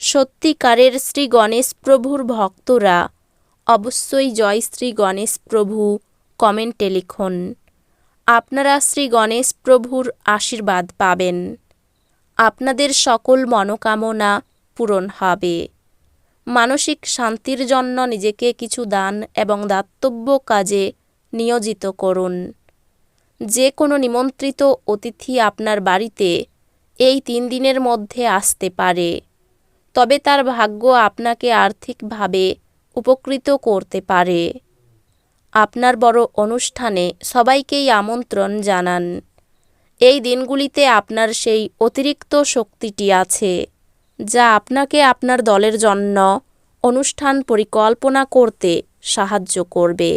সত্যিকারের শ্রী গণেশ প্রভুর ভক্তরা অবশ্যই জয় শ্রী গণেশ প্রভু কমেন্টে লিখুন। আপনারা শ্রী গণেশ প্রভুর আশীর্বাদ পাবেন। আপনাদের সকল মনোকামনা পূরণ হবে। মানসিক শান্তির জন্য নিজেকে কিছু দান এবং দাতব্য কাজে নিয়োজিত করুন। যে কোনো নিমন্ত্রিত অতিথি আপনার বাড়িতে এই তিন দিনের মধ্যে আসতে পারে। তবে তার ভাগ্য আপনাকে আর্থিকভাবে উপকৃত করতে পারে। আপনার বড় অনুষ্ঠানে সবাইকেই আমন্ত্রণ জানান। এই দিনগুলিতে আপনার সেই অতিরিক্ত শক্তিটি আছে, যা আপনাকে আপনার দলের জন্য অনুষ্ঠান পরিকল্পনা করতে সাহায্য করবে।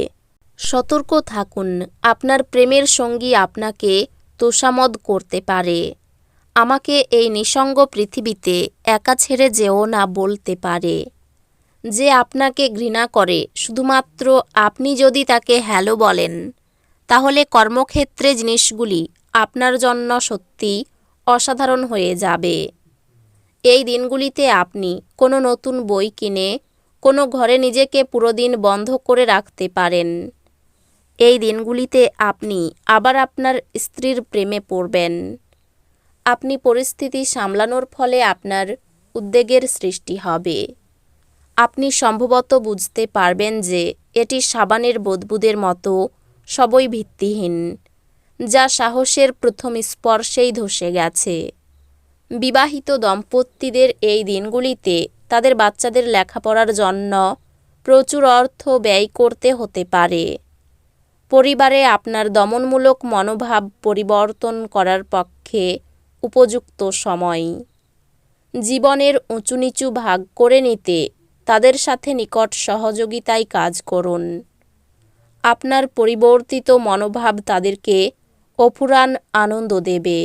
সতর্ক থাকুন, আপনার প্রেমের সঙ্গী আপনাকে তোষামদ করতে পারে। আমাকে এই নিঃসঙ্গ পৃথিবীতে একা ছেড়ে যেও না বলতে পারে। যে আপনাকে ঘৃণা করে, শুধুমাত্র আপনি যদি তাকে হ্যালো বলেন, তাহলে কর্মক্ষেত্রে জিনিসগুলি আপনার জন্য সত্যি অসাধারণ হয়ে যাবে। এই দিনগুলিতে আপনি কোনো নতুন বই কিনে, কোনো ঘরে নিজেকে পুরো দিন বন্ধ করে রাখতে পারেন। এই দিনগুলিতে আপনি আবার আপনার স্ত্রীর প্রেমে পড়বেন। আপনি পরিস্থিতি সামলানোর ফলে আপনার উদ্বেগের সৃষ্টি হবে। আপনি সম্ভবত বুঝতে পারবেন যে এটি সাবানের বোধবুদের মতো সবই ভিত্তিহীন, যা সাহসের প্রথম স্পর্শেই ধসে গেছে। বিবাহিত দম্পতিদের এই দিনগুলিতে তাদের বাচ্চাদের লেখাপড়ার জন্য প্রচুর অর্থ ব্যয় করতে হতে পারে। পরিবারে আপনার দমনমূলক মনোভাব পরিবর্তন করার পক্ষে উপযুক্ত সময়। জীবনের উঁচু নিচু ভাগ করে নিতে তাদের সাথে নিকট সহযোগিতায় কাজ করুন। আপনার পরিবর্তিত মনোভাব তাদেরকে অফুরান আনন্দ দেবে।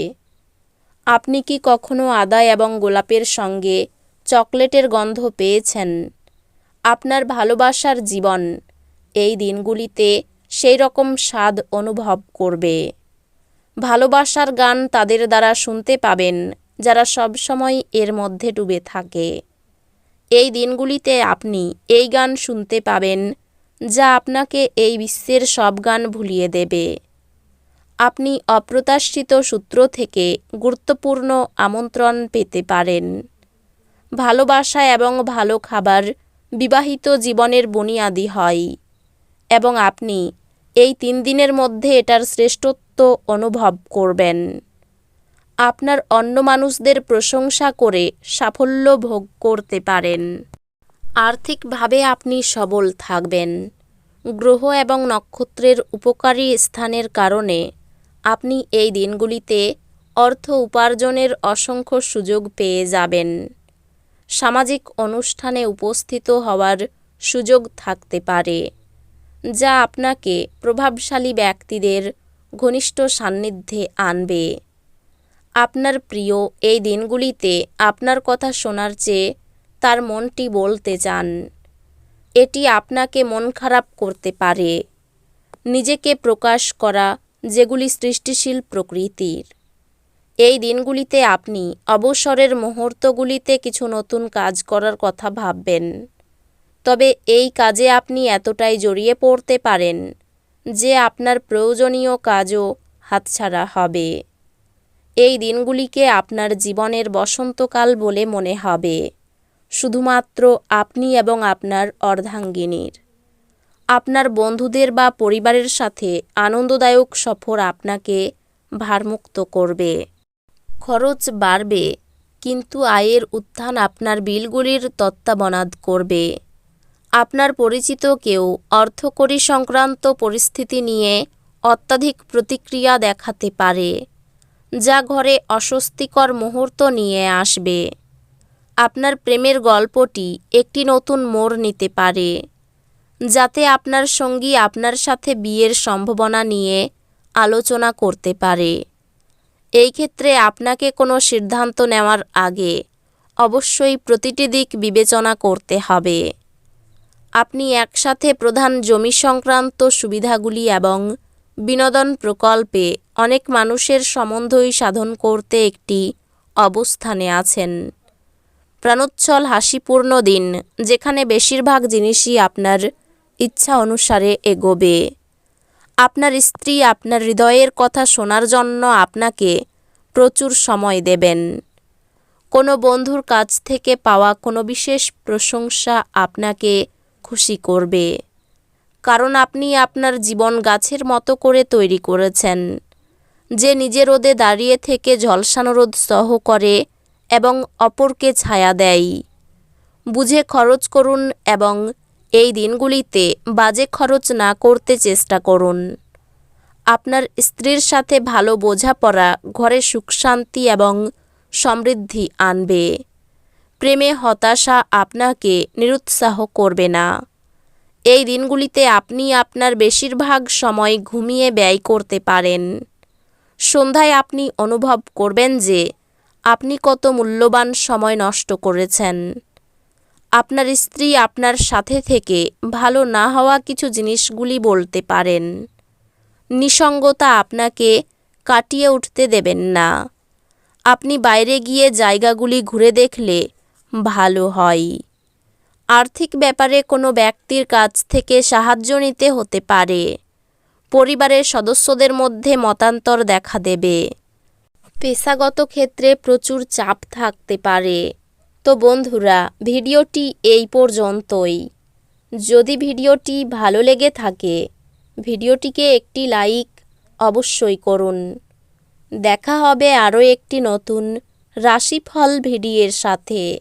আপনি কি কখনো আদা এবং গোলাপের সঙ্গে চকলেটের গন্ধ পেয়েছেন? আপনার ভালোবাসার জীবন এই দিনগুলিতে সেই রকম স্বাদ অনুভব করবে। ভালোবাসার গান তাদের দ্বারা শুনতে পাবেন, যারা সবসময় এর মধ্যে ডুবে থাকে। এই দিনগুলিতে আপনি এই গান শুনতে পাবেন, যা আপনাকে এই বিশ্বের সব গান ভুলিয়ে দেবে। আপনি অপ্রত্যাশিত সূত্র থেকে গুরুত্বপূর্ণ আমন্ত্রণ পেতে পারেন। ভালোবাসা এবং ভালো খাবার বিবাহিত জীবনের বুনিয়াদি হয়, এবং আপনি এই তিন দিনের মধ্যে এটার শ্রেষ্ঠত্ব অনুভব করবেন। আপনার অন্য মানুষদের প্রশংসা করে সাফল্য ভোগ করতে পারেন। আর্থিকভাবে আপনি সবল থাকবেন। গ্রহ এবং নক্ষত্রের উপকারী স্থানের কারণে আপনি এই দিনগুলিতে অর্থ উপার্জনের অসংখ্য সুযোগ পেয়ে যাবেন। সামাজিক অনুষ্ঠানে উপস্থিত হওয়ার সুযোগ থাকতে পারে, যা আপনাকে প্রভাবশালী ব্যক্তিদের ঘনিষ্ঠ সান্নিধ্যে আনবে। আপনার প্রিয় এই দিনগুলিতে আপনার কথা শোনার চেয়ে তার মনটি বলতে চান। এটি আপনাকে মন খারাপ করতে পারে। নিজেকে প্রকাশ করা যেগুলি সৃষ্টিশীল প্রকৃতির। এই দিনগুলিতে আপনি অবসরের মুহূর্তগুলিতে কিছু নতুন কাজ করার কথা ভাববেন। তবে এই কাজে আপনি এতটাই জড়িয়ে পড়তে পারেন যে আপনার প্রয়োজনীয় কাজও হাতছাড়া হবে। এই দিনগুলিকে আপনার জীবনের বসন্তকাল বলে মনে হবে। শুধুমাত্র আপনি এবং আপনার অর্ধাঙ্গিনীর। আপনার বন্ধুদের বা পরিবারের সাথে আনন্দদায়ক সফর আপনাকে ভারমুক্ত করবে। খরচ বাড়বে, কিন্তু আয়ের উত্থান আপনার বিলগুলির তত্ত্বাবনাদ করবে। আপনার পরিচিত কেউ অর্থকরী সংক্রান্ত পরিস্থিতি নিয়ে অত্যাধিক প্রতিক্রিয়া দেখাতে পারে, যা ঘরে অস্বস্তিকর মুহূর্ত নিয়ে আসবে। আপনার প্রেমের গল্পটি একটি নতুন মোড় নিতে পারে, যাতে আপনার সঙ্গী আপনার সাথে বিয়ের সম্ভাবনা নিয়ে আলোচনা করতে পারে। এই ক্ষেত্রে আপনাকে কোনো সিদ্ধান্ত নেওয়ার আগে অবশ্যই প্রতিটি দিক বিবেচনা করতে হবে। আপনি একসাথে প্রধান জমি সংক্রান্ত সুবিধাগুলি এবং বিনোদন প্রকল্পে অনেক মানুষের সম্বন্ধই সাধন করতে একটি অবস্থানে আছেন। প্রাণোচ্ছল হাসিপূর্ণ দিন, যেখানে বেশিরভাগ জিনিসই আপনার ইচ্ছা অনুসারে এগোবে। আপনার স্ত্রী আপনার হৃদয়ের কথা শোনার জন্য আপনাকে প্রচুর সময় দেবেন। কোনো বন্ধুর কাছ থেকে পাওয়া কোনো বিশেষ প্রশংসা আপনাকে খুশি করবে। কারণ আপনি আপনার জীবন গাছের মতো করে তৈরি করেছেন, যে নিজের রোদে দাঁড়িয়ে থেকে ঝলসানো রোদ সহ করে এবং অপরকে ছায়া দেয়। বুঝে খরচ করুন এবং এই দিনগুলিতে বাজে খরচ না করতে চেষ্টা করুন। আপনার স্ত্রীর সাথে ভালো বোঝাপড়া ঘরে সুখ শান্তি এবং সমৃদ্ধি আনবে। প্রেমে হতাশা আপনাকে নিরুৎসাহ করবে না। এই দিনগুলিতে আপনি আপনার বেশিরভাগ সময় ঘুমিয়ে ব্যয় করতে পারেন। সন্ধ্যায় আপনি অনুভব করবেন যে আপনি কত মূল্যবান সময় নষ্ট করেছেন। আপনার স্ত্রী আপনার সাথে থেকে ভালো না হওয়া কিছু জিনিসগুলি বলতে পারেন। নিসঙ্গতা আপনাকে কাটিয়ে উঠতে দেবেন না। আপনি বাইরে গিয়ে জায়গাগুলি ঘুরে দেখলে ভালো হয়। আর্থিক ব্যাপারে কোনো ব্যক্তির কাছ থেকে সাহায্য নিতে হতে পারে। পরিবারের সদস্যদের মধ্যে মতান্তর দেখা দেবে। পেশাগত ক্ষেত্রে প্রচুর চাপ থাকতে পারে। তো বন্ধুরা, ভিডিওটি এই পর্যন্তই। যদি ভিডিওটি ভালো লেগে থাকে, ভিডিওটিকে একটি লাইক অবশ্যই করুন। দেখা হবে আরও একটি নতুন রাশিফল ভিডিওর সাথে।